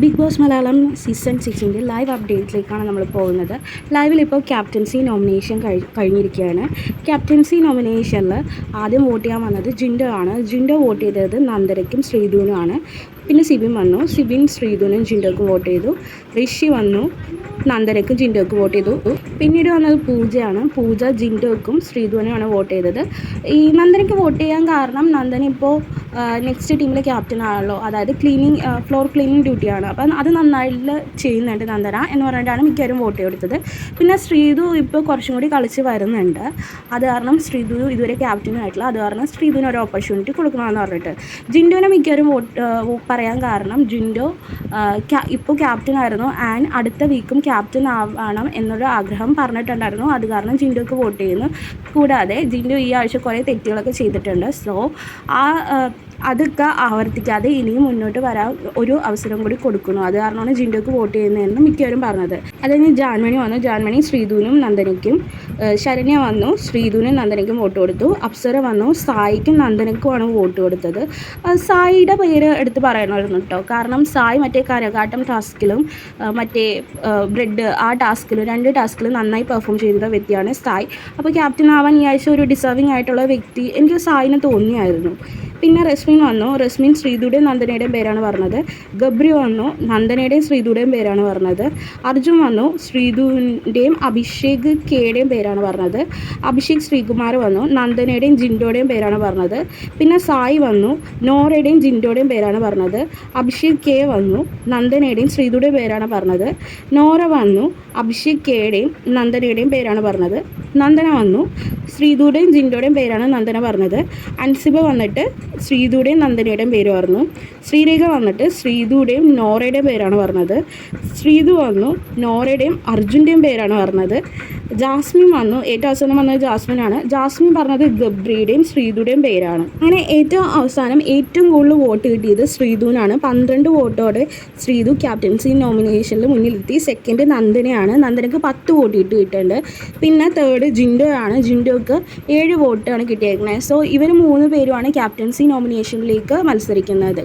Big boss Malayalam season സിക്സിന്റെ live അപ്ഡേറ്റിലേക്കാണ് നമ്മൾ പോകുന്നത്. ലൈവിൽ ഇപ്പോൾ ക്യാപ്റ്റൻസി നോമിനേഷൻ കഴി കഴിഞ്ഞിരിക്കുകയാണ്. ക്യാപ്റ്റൻസി നോമിനേഷനിൽ ആദ്യം വോട്ട് ചെയ്യാൻ വന്നത് ജിൻഡോ ആണ്. ജിൻഡോ വോട്ട് ചെയ്തത് നന്ദരയ്ക്കും ശ്രീധുനുമാണ് പിന്നെ സിബിൻ വന്നു. സിബിൻ ശ്രീധുനും ജിൻഡോക്കും വോട്ട് ചെയ്തു. ഋഷി വന്നു. നന്ദനയ്ക്കും ജിൻഡോക്കും വോട്ട് ചെയ്തു. പിന്നീട് വന്നത് പൂജയാണ്. പൂജ ജിൻഡോക്കും ശ്രീധുവിനുമാണ് വോട്ട് ചെയ്തത്. ഈ നന്ദനയ്ക്ക് വോട്ട് ചെയ്യാൻ കാരണം നന്ദന ഇപ്പോൾ നെക്സ്റ്റ് ടീമിലെ ക്യാപ്റ്റൻ ആണല്ലോ. അതായത് ക്ലീനിങ് ഫ്ലോർ ക്ലീനിങ് ഡ്യൂട്ടിയാണ് അപ്പം അത് നന്നായിട്ട് ചെയ്യുന്നുണ്ട് നന്ദന എന്ന് പറഞ്ഞിട്ടാണ് മിക്കവരും വോട്ട് കൊടുത്തത് പിന്നെ ശ്രീതു ഇപ്പോൾ കുറച്ചും കൂടി കളിച്ച് വരുന്നുണ്ട്. അത് കാരണം ശ്രീതു ഇതുവരെ ക്യാപ്റ്റൻ ആയിട്ടില്ല. അത് കാരണം ശ്രീതുവിന് ഒരു ഓപ്പർച്യൂണിറ്റി കൊടുക്കണമെന്ന് പറഞ്ഞിട്ട്. ജിൻഡോനെ മിക്കവരും വോട്ട് പറയാൻ കാരണം ജിൻഡോ ഇപ്പോൾ ക്യാപ്റ്റൻ ആയിരുന്നു. ആൻഡ് അടുത്ത വീക്കും ക്യാപ്റ്റൻ ആവണം എന്നൊരു ആഗ്രഹം പറഞ്ഞിട്ടുണ്ടായിരുന്നു. അത് കാരണം ജിൻഡോക്ക് വോട്ട് ചെയ്യുന്നു. കൂടാതെ ജിൻഡോ ഈ ആഴ്ച കുറേ തെറ്റുകളൊക്കെ ചെയ്തിട്ടുണ്ട്. സോ ആ അതൊക്കെ ആവർത്തിക്കാതെ ഇനിയും മുന്നോട്ട് വരാൻ ഒരു അവസരം കൂടി കൊടുക്കുന്നു. അത് കാരണമാണ് ജിൻഡോക്ക് വോട്ട് ചെയ്യുന്നതെന്ന് മിക്കവരും പറഞ്ഞത്. അതായത് ജാൻമണി വന്നു. ജാൻമണി ശ്രീധുവിനും നന്ദനയ്ക്കും ശരണ്യ വന്നു. ശ്രീധുവിനും നന്ദനയ്ക്കും വോട്ട് കൊടുത്തു. അപ്സര വന്നു. സായിക്കും നന്ദനയ്ക്കുമാണ് വോട്ട് കൊടുത്തത്. സായിയുടെ പേര് എടുത്ത് പറയണമായിരുന്നു കേട്ടോ. കാരണം സായി മറ്റേ കരകാട്ടം ടാസ്കിലും മറ്റേ ബ്രെഡ് ആ ടാസ്കിലും രണ്ട് ടാസ്കിലും നന്നായി പെർഫോം ചെയ്ത വ്യക്തിയാണ് സായി. അപ്പോൾ ക്യാപ്റ്റൻ ആവാൻ ഈ ആഴ്ച ഒരു ഡിസേർവിംഗ് ആയിട്ടുള്ള വ്യക്തി എനിക്ക് സായിനെ തോന്നിയായിരുന്നു. പിന്നെ റസ്മിൻ വന്നു. റസ്മിൻ ശ്രീതുടെയും നന്ദനയുടെയും പേരാണ് പറഞ്ഞത്. ഗബ്രി വന്നു. നന്ദനയുടെയും ശ്രീതുടെയും പേരാണ് പറഞ്ഞത്. അർജുൻ വന്നു. ശ്രീതുവിന്റെയും അഭിഷേക് കെയുടെയും പേരാണ് പറഞ്ഞത്. അഭിഷേക് ശ്രീകുമാർ വന്നു. നന്ദനയുടെയും ജിൻഡോയുടെയും പേരാണ് പറഞ്ഞത്. പിന്നെ സായി വന്നു. നോറയുടെയും ജിൻഡോയുടെയും പേരാണ് പറഞ്ഞത്. അഭിഷേക് കെ വന്നു. നന്ദനയുടെയും ശ്രീതുടെയും പേരാണ് പറഞ്ഞത്. നോറ വന്നു. അഭിഷേക് കെയുടെയും നന്ദനയുടെയും പേരാണ് പറഞ്ഞത്. നന്ദന വന്നു. ശ്രീതുടെയും ജിൻഡോടെയും പേരാണ് നന്ദന പറഞ്ഞത്. അൻസിബ വന്നിട്ട് ശ്രീധൂടെയും നന്ദനയുടെയും പേര് പറഞ്ഞു. ശ്രീരേഖ വന്നിട്ട് ശ്രീധൂടെയും നോറയുടെയും പേരാണ് പറഞ്ഞത്. ശ്രീതു വന്നു നോറയുടെയും അർജുന്റെയും പേരാണ് പറഞ്ഞത്. ജാസ്മിൻ വന്നു. ഏറ്റവും അവസാനം വന്നത് ജാസ്മിനാണ്. ജാസ്മിൻ പറഞ്ഞത് ഗബ്രിയുടെയും ശ്രീധുടെയും പേരാണ്. അങ്ങനെ ഏറ്റവും അവസാനം ഏറ്റവും കൂടുതൽ വോട്ട് കിട്ടിയത് ശ്രീതുവിനാണ് പന്ത്രണ്ട് വോട്ടോടെ ശ്രീതു ക്യാപ്റ്റൻസി നോമിനേഷനിൽ മുന്നിലെത്തി. സെക്കൻഡ് നന്ദനയാണ്. നന്ദനക്ക് പത്ത് വോട്ട് കിട്ടിയിട്ടുണ്ട്. പിന്നെ തേർഡ് ജിൻഡോ ജിൻഡോക്ക് ഏഴ് വോട്ടാണ് കിട്ടിയേക്കുന്നത് സോ ഇവർ മൂന്ന് പേരുമാണ് ക്യാപ്റ്റൻസി നോമിനേഷനിലേക്ക് മത്സരിക്കുന്നത്.